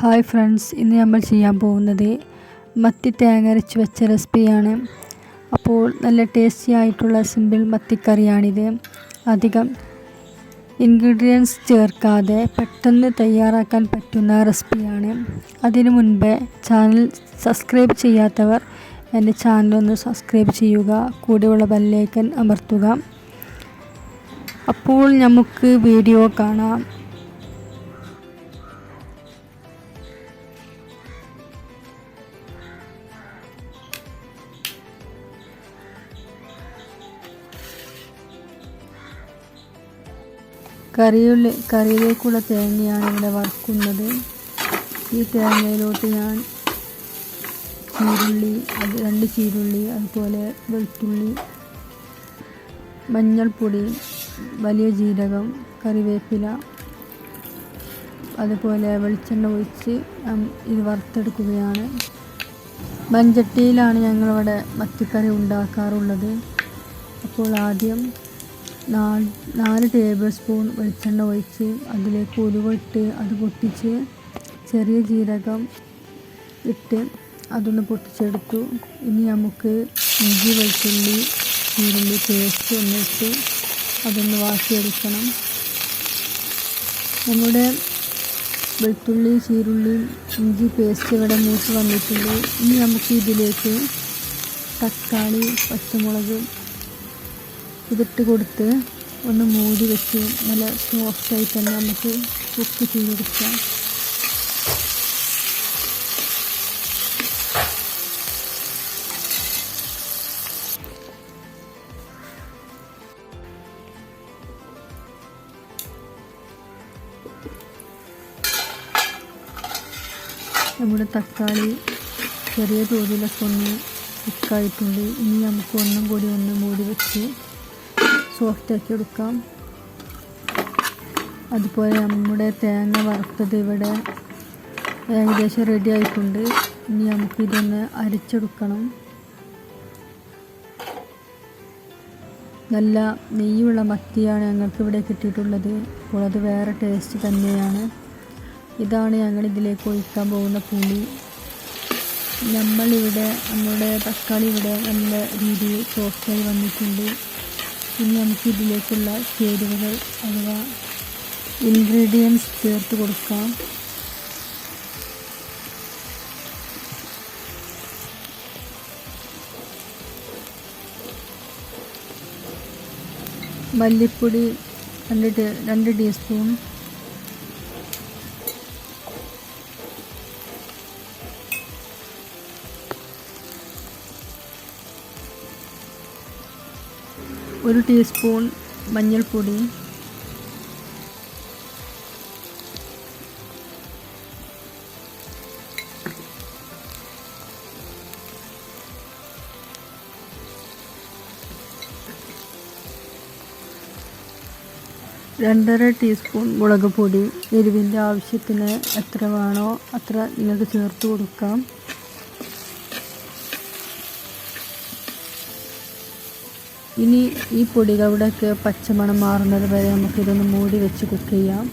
Hi friends ഇന്ന് നമ്മൾ ചെയ്യാൻ പോകുന്നത് മത്തി തേങ്ങ അരച്ച് വെച്ച റെസിപ്പിയാണ്. അപ്പോൾ നല്ല ടേസ്റ്റി ആയിട്ടുള്ള സിമ്പിൾ മത്തിക്കറിയാണിത്. അധികം ഇൻഗ്രീഡിയൻസ് ചേർക്കാതെ പെട്ടെന്ന് തയ്യാറാക്കാൻ പറ്റുന്ന റെസിപ്പിയാണ്. അതിനു മുൻപേ ചാനൽ സബ്സ്ക്രൈബ് ചെയ്യാത്തവർ എന്റെ ചാനലൊന്ന് സബ്സ്ക്രൈബ് ചെയ്യുക. കൂടെയുള്ള ബെല്ലൈക്കൻ അമർത്തുക. അപ്പോൾ നമുക്ക് വീഡിയോ കാണാം. കറിയുള്ള കറിയിലേക്കുള്ള തേങ്ങയാണ് ഇവിടെ വറുക്കുന്നത്. ഈ തേങ്ങയിലോട്ട് ഞാൻ ചീരുള്ളി അത് രണ്ട് ചീരുള്ളി അതുപോലെ വെളുത്തുള്ളി മഞ്ഞൾപ്പൊടി വലിയ ജീരകം കറിവേപ്പില അതുപോലെ വെളിച്ചെണ്ണ ഒഴിച്ച് ഇത് വറുത്തെടുക്കുകയാണ്. മൺചട്ടിയിലാണ് ഞങ്ങളിവിടെ മത്തിക്കറി ഉണ്ടാക്കാറുള്ളത്. അപ്പോൾ ആദ്യം നാല് ടേബിൾ സ്പൂൺ വെളിച്ചെണ്ണ ഒഴിച്ച് അതിലേക്ക് ഉലുവ ഇട്ട് അത് പൊട്ടിച്ച് ചെറിയ ജീരകം ഇട്ട് അതൊന്ന് പൊട്ടിച്ചെടുത്തു. ഇനി നമുക്ക് ഇഞ്ചി വെളുത്തുള്ളി ചീരുള്ളി പേസ്റ്റ് ഒന്നിട്ട് അതൊന്ന് വാട്ടിയെടുക്കണം. നമ്മുടെ വെളുത്തുള്ളി ചീരുള്ളി ഇഞ്ചി പേസ്റ്റ് ഇവിടെ മൂത്ത് വന്നിട്ടുണ്ട്. ഇനി നമുക്ക് ഇതിലേക്ക് തക്കാളി പച്ചമുളക് ഇതിട്ട് കൊടുത്ത് ഒന്ന് മൂടി വെച്ച് നല്ല സോഫ്റ്റായി തന്നെ നമുക്ക് കുക്ക് ചെയ്തെടുക്കാം. നമ്മുടെ തക്കാളി ചെറിയ തോതിലൊക്കെ ഒന്ന് കുക്കായിട്ടുണ്ട് ഇനി നമുക്ക് ഒന്നും കൂടി ഒന്ന് മൂടി വെച്ച് സോഫ്റ്റാക്കി എടുക്കാം. അതുപോലെ നമ്മുടെ തേങ്ങ വറുത്തത് ഇവിടെ ഏകദേശം റെഡി ആയിട്ടുണ്ട്. ഇനി നമുക്ക് ഇതൊന്ന് അരച്ചെടുക്കണം. നല്ല നെയ്യുള്ള മത്തിയാണ് ഞങ്ങൾക്ക് ഇവിടെ കിട്ടിയിട്ടുള്ളത്. അപ്പോൾ അത് വേറെ ടേസ്റ്റ് തന്നെയാണ്. ഇതാണ് ഞങ്ങൾ ഇതിലേക്ക് ഒഴിക്കാൻ പോകുന്ന പുളി. നമ്മളിവിടെ നമ്മുടെ തക്കാളി ഇവിടെ നല്ല രീതിയിൽ സോഫ്റ്റായി വന്നിട്ടുണ്ട്. ഇനി നമുക്ക് ഇതിലേക്കുള്ള ചേരുവകൾ അഥവാ ഇൻഗ്രീഡിയൻസ് ചേർത്ത് കൊടുക്കാം. മല്ലിപ്പൊടി രണ്ട് രണ്ട് ടീസ്പൂൺ ഒരു ടീസ്പൂൺ മഞ്ഞൾപ്പൊടി. രണ്ടര ടീസ്പൂൺ മുളക് പൊടി. എരിവിന്റെ ആവശ്യത്തിന് എത്ര വേണോ അത്ര നിങ്ങൾക്ക് ചേർത്ത് കൊടുക്കാം. ഇനി ഈ പൊടികളുടെയൊക്കെ പച്ചമണം മാറുന്നത് വരെ നമുക്കിതൊന്ന് മൂടി വെച്ച് കുക്ക് ചെയ്യാം.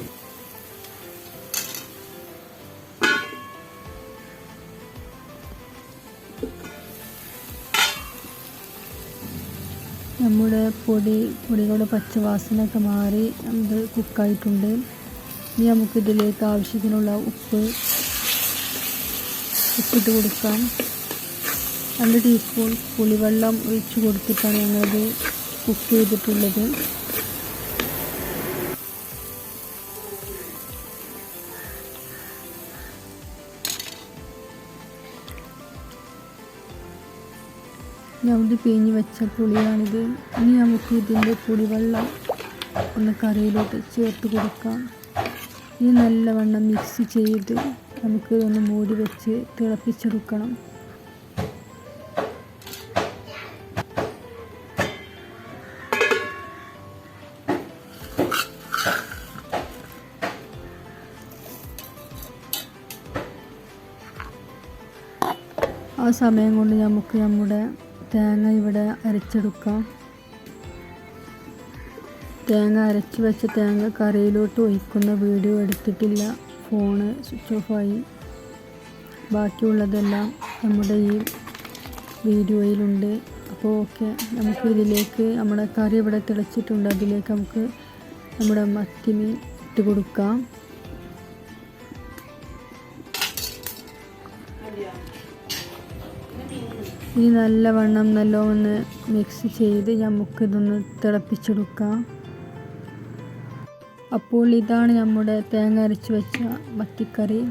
നമ്മുടെ പൊടി പൊടികളുടെ പച്ചവാസനയൊക്കെ മാറി അത് കുക്കായിട്ടുണ്ട്. ഇനി നമുക്കിതിലേക്ക് ആവശ്യത്തിനുള്ള ഉപ്പ് ഉപ്പിട്ട് കൊടുക്കാം. രണ്ട് ടീസ്പൂൺ പുളിവെള്ളം ഒഴിച്ച് കൊടുത്തിട്ടാണ് ഞങ്ങളത് കുക്ക് ചെയ്തിട്ടുള്ളത്. ഞമ്മത് പിഴിഞ്ഞ് വെച്ച പുളിയാണിത്. ഇനി നമുക്ക് ഇതിന്റെ പുളിവെള്ളം ഒന്ന് കറിയിലോട്ട് ചേർത്ത് കൊടുക്കാം. ഇനി നല്ലവണ്ണം മിക്സ് ചെയ്ത് നമുക്ക് ഒന്ന് മൂടി വെച്ച് തിളപ്പിച്ചെടുക്കണം. ആ സമയം കൊണ്ട് നമുക്ക് നമ്മുടെ തേങ്ങ ഇവിടെ അരച്ചെടുക്കാം. തേങ്ങ അരച്ച് വെച്ച തേങ്ങ കറിയിലോട്ട് ഒഴിക്കുന്ന വീഡിയോ എടുത്തിട്ടില്ല. ഫോണ് സ്വിച്ച് ഓഫായി ബാക്കിയുള്ളതെല്ലാം നമ്മുടെ ഈ വീഡിയോയിലുണ്ട്. അപ്പോൾ ഓക്കെ നമുക്ക് ഇതിലേക്ക് നമ്മുടെ കറി ഇവിടെ തിളച്ചിട്ടുണ്ട്. അതിലേക്ക് നമുക്ക് നമ്മുടെ മത്തി മീൻ ഇട്ട് കൊടുക്കാം. ഇനി നല്ലവണ്ണം നല്ലോണം മിക്സ് ചെയ്ത് നമുക്ക് ഇതൊന്ന് തിളപ്പിച്ചെടുക്കാം. അപ്പോൾ ഇതാണ് നമ്മുടെ തേങ്ങ അരച്ച് വെച്ച മത്തിക്കറി.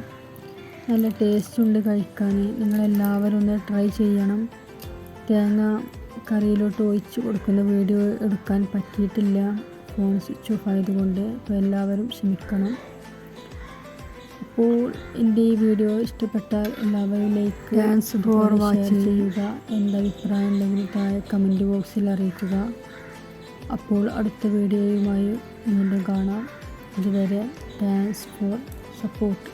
നല്ല ടേസ്റ്റ് ഉണ്ട് കഴിക്കാൻ നിങ്ങളെല്ലാവരും ഒന്ന് ട്രൈ ചെയ്യണം. തേങ്ങ കറിയിലോട്ട് ഒഴിച്ച് കൊടുക്കുന്ന വീഡിയോ എടുക്കാൻ പറ്റിയിട്ടില്ല. ഫോൺ സ്വിച്ച് ഓഫ് ആയതുകൊണ്ട്. അപ്പോൾ എല്ലാവരും ക്ഷമിക്കണം. അപ്പോൾ എന്റെ ഈ വീഡിയോ ഇഷ്ടപ്പെട്ടാൽ എല്ലാവരും ലൈക്ക് ഡാൻസ് ഫോർ വാച്ച് ചെയ്യുക. എന്റെ അഭിപ്രായം ഉണ്ടെങ്കിൽ താഴെ കമന്റ് ബോക്സിൽ അറിയിക്കുക. അപ്പോൾ അടുത്ത വീഡിയോയുമായി വീണ്ടും കാണാം. ഇതുവരെ ഡാൻസ് ഫോർ സപ്പോർട്ട്